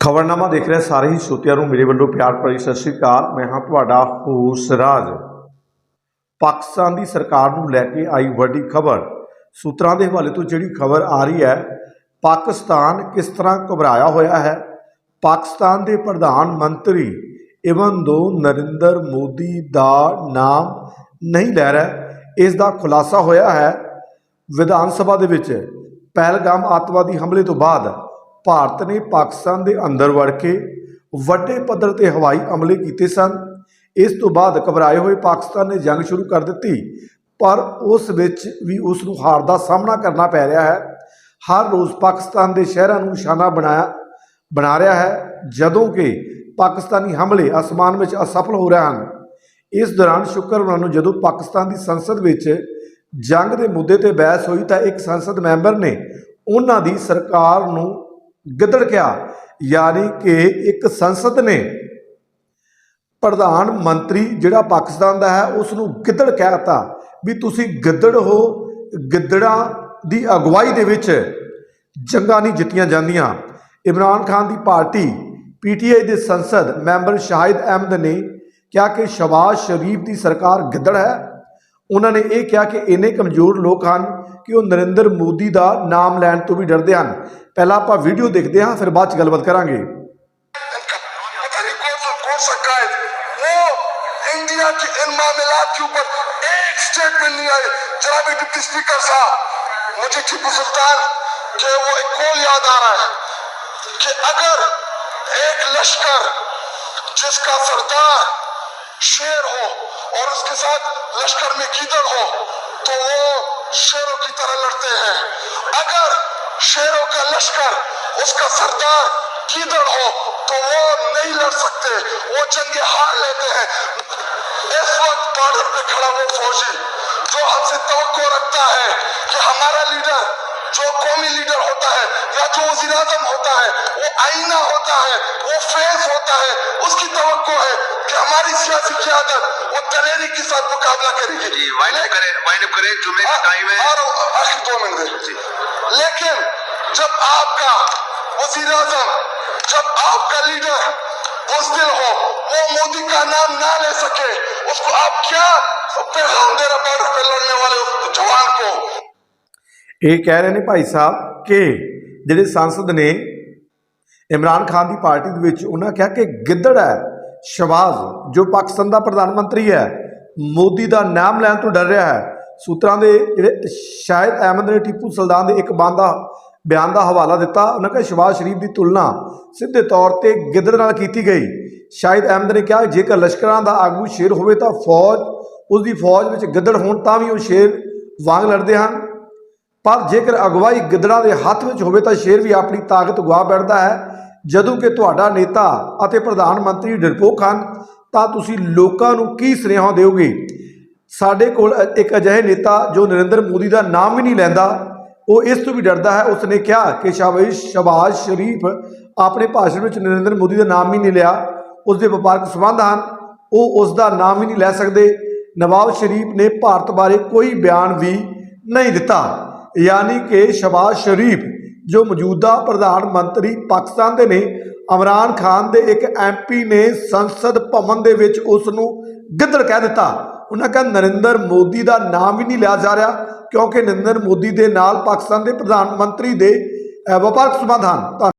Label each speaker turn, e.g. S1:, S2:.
S1: ਖਬਰਨਾਮਾ ਦੇਖ ਰਹੇ ਸਾਰੇ ਹੀ ਸਰੋਤਿਆਂ ਨੂੰ ਮੇਰੇ ਵੱਲੋਂ ਪਿਆਰ ਭਰੀ ਸਤਿ ਸ੍ਰੀ ਅਕਾਲ। ਮੈਂ ਹਾਂ ਤੁਹਾਡਾ ਹੋਸ ਰਾਜ। ਪਾਕਿਸਤਾਨ ਦੀ ਸਰਕਾਰ ਨੂੰ ਲੈ ਕੇ ਆਈ ਵੱਡੀ ਖਬਰ। ਸੂਤਰਾਂ ਦੇ ਹਵਾਲੇ ਤੋਂ ਜਿਹੜੀ ਖਬਰ ਆ ਰਹੀ ਹੈ, ਪਾਕਿਸਤਾਨ ਕਿਸ ਤਰ੍ਹਾਂ ਘਬਰਾਇਆ ਹੋਇਆ ਹੈ? ਪਾਕਿਸਤਾਨ ਦੇ ਪ੍ਰਧਾਨ ਮੰਤਰੀ ਇਵਨ ਦੋ ਨਰਿੰਦਰ ਮੋਦੀ ਦਾ ਨਾਮ ਨਹੀਂ ਲੈ ਰਿਹਾ। ਇਸ ਦਾ ਖੁਲਾਸਾ ਹੋਇਆ ਹੈ ਵਿਧਾਨ ਸਭਾ ਦੇ ਵਿੱਚ। ਪਹਿਲਗਾਮ ਆਤਵਾਦੀ ਹਮਲੇ ਤੋਂ ਬਾਅਦ ਭਾਰਤ ਨੇ ਪਾਕਿਸਤਾਨ ਦੇ ਅੰਦਰ ਵੜ ਕੇ ਵੱਡੇ ਪੱਧਰ ਤੇ ਹਵਾਈ ਹਮਲੇ ਕੀਤੇ ਸਨ। ਇਸ ਤੋਂ ਬਾਅਦ ਘਬਰਾਏ ਹੋਏ ਪਾਕਿਸਤਾਨ ਨੇ ਜੰਗ ਸ਼ੁਰੂ ਕਰ ਦਿੱਤੀ, ਪਰ ਉਸ ਵਿੱਚ ਵੀ ਉਸ ਨੂੰ ਹਾਰ ਦਾ ਸਾਹਮਣਾ ਕਰਨਾ ਪੈ ਰਿਹਾ ਹੈ। ਹਰ ਰੋਜ਼ ਪਾਕਿਸਤਾਨ ਦੇ ਸ਼ਹਿਰਾਂ ਨੂੰ ਨਿਸ਼ਾਨਾ ਬਣਾਇਆ, ਬਣਾ ਰਿਹਾ ਹੈ, ਜਦੋਂ ਕਿ ਪਾਕਿਸਤਾਨੀ ਹਮਲੇ ਅਸਮਾਨ ਵਿੱਚ ਅਸਫਲ ਹੋ ਰਹੇ ਹਨ। ਇਸ ਦੌਰਾਨ ਸ਼ੁੱਕਰਵਾਰ ਨੂੰ ਜਦੋਂ ਪਾਕਿਸਤਾਨ ਦੀ ਸੰਸਦ ਵਿੱਚ ਜੰਗ ਦੇ ਮੁੱਦੇ ਤੇ ਬਹਿਸ ਹੋਈ ਤਾਂ ਇੱਕ ਸੰਸਦ ਮੈਂਬਰ ਨੇ ਉਹਨਾਂ ਦੀ ਸਰਕਾਰ ਨੂੰ ਗਿੱਦੜ ਕਿਹਾ, ਯਾਨੀ ਕਿ ਇੱਕ ਸੰਸਦ ਨੇ ਪ੍ਰਧਾਨ ਮੰਤਰੀ ਜਿਹੜਾ ਪਾਕਿਸਤਾਨ ਦਾ ਹੈ ਉਸ ਨੂੰ ਗਿੱਦੜ ਕਹਿਤਾ ਵੀ ਤੁਸੀਂ ਗਿੱਦੜ ਹੋ, ਗਿੱਦੜਾਂ ਦੀ ਅਗਵਾਈ ਦੇ ਵਿੱਚ ਜੰਗਾਂ ਨਹੀਂ ਜਿੱਤੀਆਂ ਜਾਂਦੀਆਂ। ਇਮਰਾਨ ਖਾਨ ਦੀ ਪਾਰਟੀ ਪੀਟੀਆਈ ਦੇ ਸੰਸਦ ਮੈਂਬਰ ਸ਼ਾਹਿਦ ਅਹਿਮਦ ਨੇ ਕਿਹਾ ਕਿ ਸ਼ਬਾਜ਼ ਸ਼ਰੀਫ ਦੀ ਸਰਕਾਰ ਗਿੱਦੜ ਹੈ। ਉਹਨਾਂ ਨੇ ਇਹ ਕਿਹਾ ਕਿ ਇੰਨੇ ਕਮਜ਼ੋਰ ਲੋਕ ਹਨ ਕਿ ਉਹ ਨਰਿੰਦਰ ਮੋਦੀ ਦਾ ਨਾਮ ਲੈਣ ਤੋਂ ਵੀ ਡਰਦੇ ਹਨ। ਪਹਿਲਾਂ ਆਪਾਂ ਵੀਡੀਓ ਦੇਖਦੇ ਹਾਂ ਫਿਰ ਬਾਅਦ ਚ ਗੱਲਬਾਤ ਕਰਾਂਗੇ
S2: पता नहीं कौन सा कौन सा कायद वो इंडिया के इन मामलात के ऊपर एक स्टेटमेंट नहीं आए जनाब डिप्टी स्पीकर साहब मुझे टीपू सुल्तान के वो एक कॉल याद आ रहा है कि अगर एक लश्कर जिसका सरदार शेर हो और उसके साथ लश्कर में गीदड़ हो तो वो शेरों की तरह लड़ते हैं अगर शेरों का लश्कर, उसका सरदार गीदड़ हो तो वो नहीं लड़ सकते, वो जंगे हार लेते हैं। इस वक्त बॉर्डर पे खड़ा वो फौजी, जो हमसे तो रखता है कि हमारा लीडर, जो कौमी लीडर होता है, या जो वज़ीर होता है, वो आईना होता है, वो फेस होता है, उसकी तो है। कि हमारी सियासी क्यादत वो दलेरी के साथ मुकाबला करेगी
S3: जी वाइंड अप करें वाइंड अप करें जुम्मे का टाइम है
S2: और आखिर दो मिनट
S3: जी।
S2: लेकिन जब आपका वजीर आजम जब आपका लीडर बुजदिल हो वो मोदी का नाम ना ले सके उसको आप क्या पैगाम दे रहे बॉर्डर पे लड़ने वाले उस जवान को
S1: ਇਹ ਕਹਿ ਰਹੇ ਨੇ ਭਾਈ ਸਾਹਿਬ ਕਿ ਜਿਹੜੇ ਸੰਸਦ ਨੇ ਇਮਰਾਨ ਖਾਨ ਦੀ ਪਾਰਟੀ ਦੇ ਵਿੱਚ ਉਹਨਾਂ ਕਿਹਾ ਕਿ ਗਿੱਦੜ ਹੈ ਸ਼ਬਾਜ਼ ਜੋ ਪਾਕਿਸਤਾਨ ਦਾ ਪ੍ਰਧਾਨ ਮੰਤਰੀ ਹੈ, ਮੋਦੀ ਦਾ ਨਾਮ ਲੈਣ ਤੋਂ ਡਰ ਰਿਹਾ ਹੈ। ਸੂਤਰਾਂ ਦੇ ਜਿਹੜੇ ਸ਼ਾਇਦ ਅਹਿਮਦ ਨੇ ਟੀਪੂ ਸੁਲਤਾਨ ਦੇ ਇੱਕ ਬੰਦ ਬਿਆਨ ਦਾ ਹਵਾਲਾ ਦਿੱਤਾ, ਉਹਨਾਂ ਕਿਹਾ ਸ਼ਬਾਜ਼ ਸ਼ਰੀਫ ਦੀ ਤੁਲਨਾ ਸਿੱਧੇ ਤੌਰ ਤੇ ਗਿੱਦੜ ਨਾਲ ਕੀਤੀ ਗਈ। ਸ਼ਾਇਦ ਅਹਿਮਦ ਨੇ ਕਿਹਾ, ਜੇਕਰ ਲਸ਼ਕਰਾਂ ਦਾ ਆਗੂ ਸ਼ੇਰ ਹੋਵੇ ਤਾਂ ਫੌਜ, ਉਸ ਦੀ ਫੌਜ ਵਿੱਚ ਗਿੱਦੜ ਹੋਣ ਤਾਂ ਵੀ ਉਹ ਸ਼ੇਰ ਵਾਂਗ ਲੜਦੇ ਹਨ। ਪਰ ਜੇਕਰ ਅਗਵਾਈ ਗਿੱਦੜਾਂ ਦੇ ਹੱਥ ਵਿੱਚ ਹੋਵੇ ਤਾਂ ਸ਼ੇਰ ਵੀ ਆਪਣੀ ਤਾਕਤ ਗਵਾ ਬੈਠਦਾ ਹੈ। ਜਦੋਂ ਕਿ ਤੁਹਾਡਾ ਨੇਤਾ ਅਤੇ ਪ੍ਰਧਾਨ ਮੰਤਰੀ ਡਰਪੋਕ ਹਨ, ਤਾਂ ਤੁਸੀਂ ਲੋਕਾਂ ਨੂੰ ਕੀ ਸੁਨੇਹਾ ਦਿਓਗੇ? ਸਾਡੇ ਕੋਲ ਇੱਕ ਅਜਿਹੇ ਨੇਤਾ ਜੋ ਨਰਿੰਦਰ ਮੋਦੀ ਦਾ ਨਾਮ ਵੀ ਨਹੀਂ ਲੈਂਦਾ। ਉਹ ਇਸ ਤੋਂ ਵੀ ਡਰਦਾ ਹੈ ਉਸ ਨੇ ਕਿਹਾ ਕਿ ਸ਼ਾਬਾਜ਼ ਸ਼ਬਾਜ਼ ਸ਼ਰੀਫ, ਆਪਣੇ ਭਾਸ਼ਣ ਵਿੱਚ ਨਰਿੰਦਰ ਮੋਦੀ ਦਾ ਨਾਮ ਵੀ ਨਹੀਂ ਲਿਆ। ਉਸ ਦੇ ਵਪਾਰਕ ਸੰਬੰਧ ਹਨ। ਉਹ ਉਸ ਦਾ ਨਾਮ ਹੀ ਨਹੀਂ ਲੈ ਸਕਦੇ। ਨਵਾਜ਼ ਸ਼ਰੀਫ ਨੇ ਭਾਰਤ ਬਾਰੇ ਕੋਈ ਬਿਆਨ ਵੀ ਨਹੀਂ ਦਿੱਤਾ। ਯਾਨੀ ਕਿ ਸ਼ਬਾਜ਼ ਸ਼ਰੀਫ ਜੋ ਮੌਜੂਦਾ ਪ੍ਰਧਾਨ ਮੰਤਰੀ ਪਾਕਿਸਤਾਨ ਦੇ ਨੇ, ਇਮਰਾਨ ਖਾਨ ਦੇ ਇੱਕ ਐਮਪੀ ਨੇ ਸੰਸਦ ਭਵਨ ਦੇ ਵਿੱਚ ਉਸ ਨੂੰ ਗਿੱਦੜ ਕਹਿ ਦਿੱਤਾ। ਉਹਨਾਂ ਕਹਿੰਦਾ ਨਰਿੰਦਰ ਮੋਦੀ ਦਾ ਨਾਮ ਵੀ ਨਹੀਂ ਲਿਆ ਜਾ ਰਿਹਾ, ਕਿਉਂਕਿ ਨਰਿੰਦਰ ਮੋਦੀ ਦੇ ਨਾਲ ਪਾਕਿਸਤਾਨ ਦੇ ਪ੍ਰਧਾਨ ਮੰਤਰੀ ਦੇ ਵਪਾਰਕ ਸੰਬੰਧ ਹਨ। ਧੰਨ-